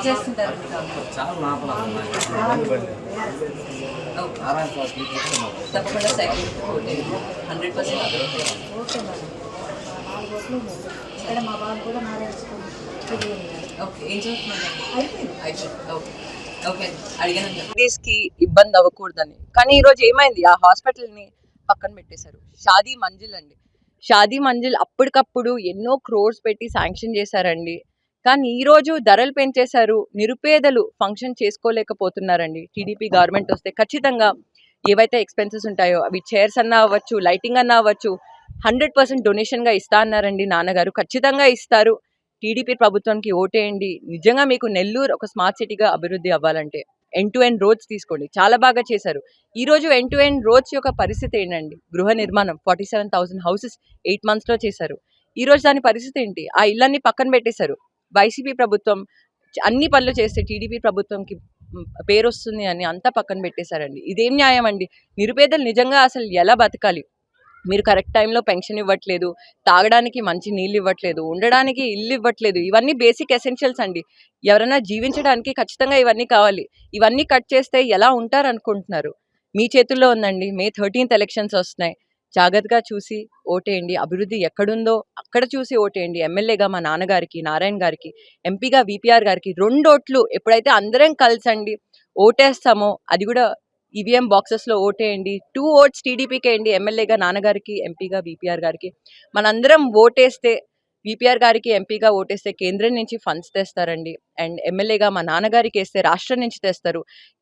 ఏం చేస్తుంటారు. చాలా లోపల ఓకే. ఆరాం సార్ తీసుకున్నాం తప్పకుండా సైకిల్ హండ్రెడ్ పర్సెంట్ అభివృద్ధి ఓకే మేడం. నాలుగు ఓట్లు ఉన్నాయి ఇక్కడ మా బాబు కూడా మ్యారేజ్ ఓకే ఏం చేస్తున్నారు? అయిపోయింది. అయిపోయింది. ఓకే. ఓకే అడిగాను లేడీస్కి ఇబ్బంది అవ్వకూడదని. కానీ ఈ రోజు ఏమైంది? ఆ హాస్పిటల్ని పక్కన పెట్టేశారు. షాదీ మంజిల్ అండి. షాదీ మంజిల్ అప్పటికప్పుడు ఎన్నో క్రోర్స్ పెట్టి శాంక్షన్ చేశారండి. కానీ ఈ రోజు ధరలు పెంచేశారు నిరుపేదలు ఫంక్షన్ చేసుకోలేకపోతున్నారండి. టీడీపీ గవర్నమెంట్ వస్తే ఖచ్చితంగా ఏవైతే ఎక్స్పెన్సెస్ ఉంటాయో అవి చైర్స్ అన్నా అవ్వచ్చు లైటింగ్ అన్నా అవ్వచ్చు హండ్రెడ్ పర్సెంట్ డొనేషన్గా ఇస్తా అన్నారండి నాన్నగారు. ఖచ్చితంగా ఇస్తారు. టీడీపీ ప్రభుత్వానికి ఓటేయండి. నిజంగా మీకు నెల్లూరు ఒక స్మార్ట్ సిటీగా అభివృద్ధి అవ్వాలంటే ఎండ్ టు ఎండ్ రోడ్స్ తీసుకోండి. చాలా బాగా చేశారు. ఈరోజు ఎన్ ఎండ్ టు ఎండ్ రోడ్స్ యొక్క పరిస్థితి ఏంటండి? గృహ నిర్మాణం forty seven thousand houses eight మంత్స్లో చేశారు. ఈరోజు దాని పరిస్థితి ఏంటి? ఆ ఇళ్ళన్ని పక్కన పెట్టేశారు. వైసీపీ ప్రభుత్వం అన్ని పనులు చేస్తే టీడీపీ ప్రభుత్వంకి పేరు వస్తుంది అని అంతా పక్కన పెట్టేశారండి. ఇదేం న్యాయం అండి? నిరుపేదలు నిజంగా అసలు ఎలా బతకాలి? మీరు కరెక్ట్ టైంలో పెన్షన్ ఇవ్వట్లేదు తాగడానికి మంచి నీళ్ళు ఇవ్వట్లేదు ఉండడానికి ఇల్లు ఇవ్వట్లేదు ఇవన్నీ బేసిక్ ఎసెన్షియల్స్ అండి. ఎవరైనా జీవించడానికి ఖచ్చితంగా ఇవన్నీ కావాలి. ఇవన్నీ కట్ చేస్తే ఎలా ఉంటారు అనుకుంటున్నారు మీ చేతుల్లో ఉందండి. మే థర్టీన్త్ ఎలక్షన్స్ వస్తున్నాయి. జాగ్రత్తగా చూసి ఓటేయండి. అభివృద్ధి ఎక్కడుందో అక్కడ చూసి ఓటేయండి. ఎమ్మెల్యేగా మా నాన్నగారికి నారాయణ గారికి ఎంపీగా విపిఆర్ గారికి రెండు ఓట్లు ఎప్పుడైతే అందరం కలిసండి ఓటేస్తామో అది కూడా ఈవీఎం బాక్సెస్లో ఓటేయండి. టూ ఓట్స్ టీడీపీకి వేయండి ఎమ్మెల్యేగా నాన్నగారికి ఎంపీగా విపిఆర్ గారికి. మనందరం ఓటేస్తే విపిఆర్ గారికి ఎంపీగా ఓటేస్తే కేంద్రం నుంచి ఫండ్స్ తెస్తారండి. అండ్ ఎమ్మెల్యేగా మా నాన్నగారికి వేస్తే రాష్ట్రం నుంచి తెస్తారు.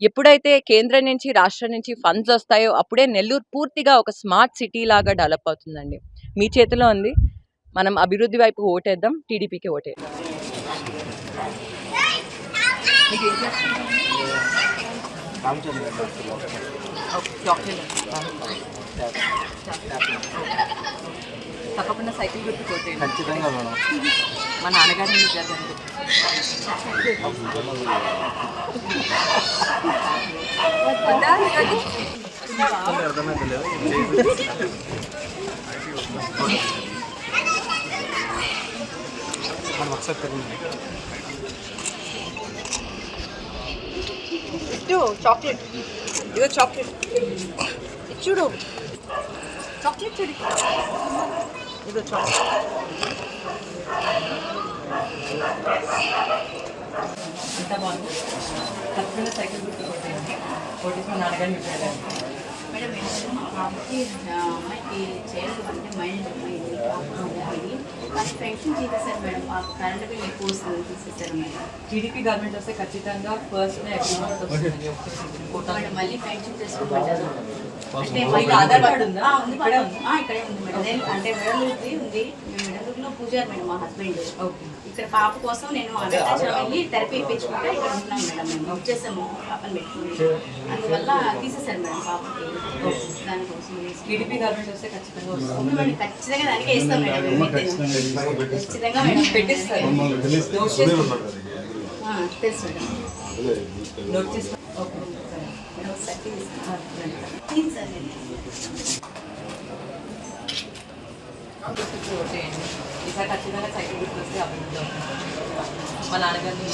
ఎప్పుడైతే కేంద్రం నుంచి రాష్ట్రం నుంచి ఫండ్స్ వస్తాయో అప్పుడే నెల్లూరు పూర్తిగా ఒక స్మార్ట్ సిటీ లాగా డెవలప్ అవుతుందండి. మీ చేతిలో ఉంది. మనం అభివృద్ధి వైపు ఓటేద్దాం. టీడీపీకి ఓటేద్దాం ఓకే. తప్పకుండా సైకిల్ గుర్తు కొట్టేయండి ఖచ్చితంగా మేడం. మా? అర్థమైతే లేదు మనం ఒకసారి ఇటు చాక్లెట్. ఇదో చాక్లెట్. చూడు. చాక్లెట్ చూడు. ఇదో అంతా బాగుంది. తప్పకుండా సైకిల్ గుర్తు కొట్టేయండి. కొట్టేసి మా నాన్నగారిని మీకు జరగండి మేడం ఆ, అమ్మాయికి చేయడం అంటే మైండ్ అయింది కానీ పెన్షన్ తీసేశారు మేడం. కరెంట్ బిల్ ఎక్కువ వస్తుంది తీసేశారు మేడం. టీడీపీ గవర్నమెంట్ వస్తే ఖచ్చితంగా ఫస్ట్ అగ్రిమెంట్ వస్తుంది. మళ్ళీ పెన్షన్ చేసుకోమంటారు అంటే ఆధార్ కార్డు ఉందా? ఉంది ఇక్కడే మేడం. ఆ, ఇక్కడే ఉంది మేడం. నేను అంటే మెడలూరుది ఉంది. మెడలూరులో పూజారి మేడం మా హస్బెండ్. ఓకే. ఇక్కడ పాప కోసం నేను అమెరికా వెళ్ళి థెరపీ ఇప్పించుకుంటే ఇక్కడ ఉంటున్నాం మేడం మేము. వచ్చేసాము పాపని పెట్టుకుని. అందువల్ల తీసేశారు మేడం పాపకి. దానికోసం. టీడీపీ గవర్నమెంట్ వస్తే ఖచ్చితంగా వస్తుంది. ఉంది మేడం. ఖచ్చితంగా దానికే మేడం. మేము ఖచ్చితంగా మేడం పెట్టిస్తారు. తెలుసు మేడం. నోట్ చేసుకో ఓకే. ఓటేయండి ఈసారి ఖచ్చితంగా సైకిల్ గుర్తు అభివృద్ధి అవుతుంది మా నాన్నగారిని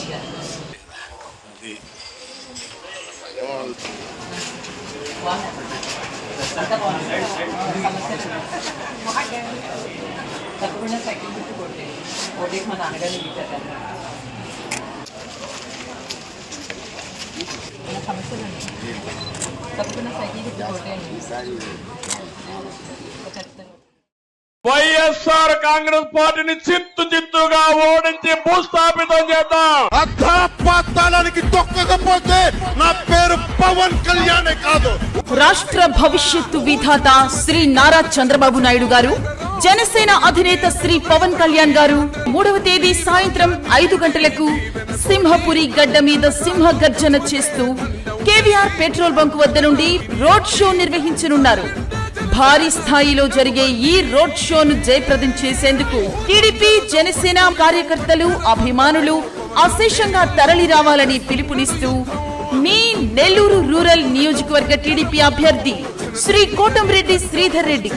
తప్పకుండా సైకిల్ గుర్తు కొట్టేయండి. ఓటేసి మా నాన్నగారిని ఇచ్చారు సమస్యలు? తప్పకుండా సైకిల్ వైఎస్ఆర్ కాంగ్రెస్ పార్టీని చిత్తు చిత్తుగా ఓడించి భూస్థాపితం చేద్దాం అధాపాతాళానికి తొక్కకపోతే నా పేరు పవన్ కళ్యాణే కాదు రాష్ట్ర భవిష్యత్తు విధాత శ్రీ నారా చంద్రబాబు నాయుడు గారు జనసేన అధినేత శ్రీ పవన్ కళ్యాణ్ గారు మూడవ తేదీ సాయంత్రం ఐదు గంటలకు సింహపురి గడ్డ మీద సింహ గర్జన చేస్తూ కేవీఆర్ పెట్రోల్ బంక్ వద్ద నుండి రోడ్ షో నిర్వహించనున్నారు. భారీ స్థాయిలో జరిగే ఈ రోడ్ షోను జయప్రదం చేసేందుకు టీడీపీ జనసేన కార్యకర్తలు అభిమానులు అశేషంగా తరలి రావాలని పిలుపునిస్తూ మీ నెల్లూరు రూరల్ నియోజకవర్గ టీడీపీ అభ్యర్థి శ్రీ కోటంరెడ్డి శ్రీధర్ రెడ్డి.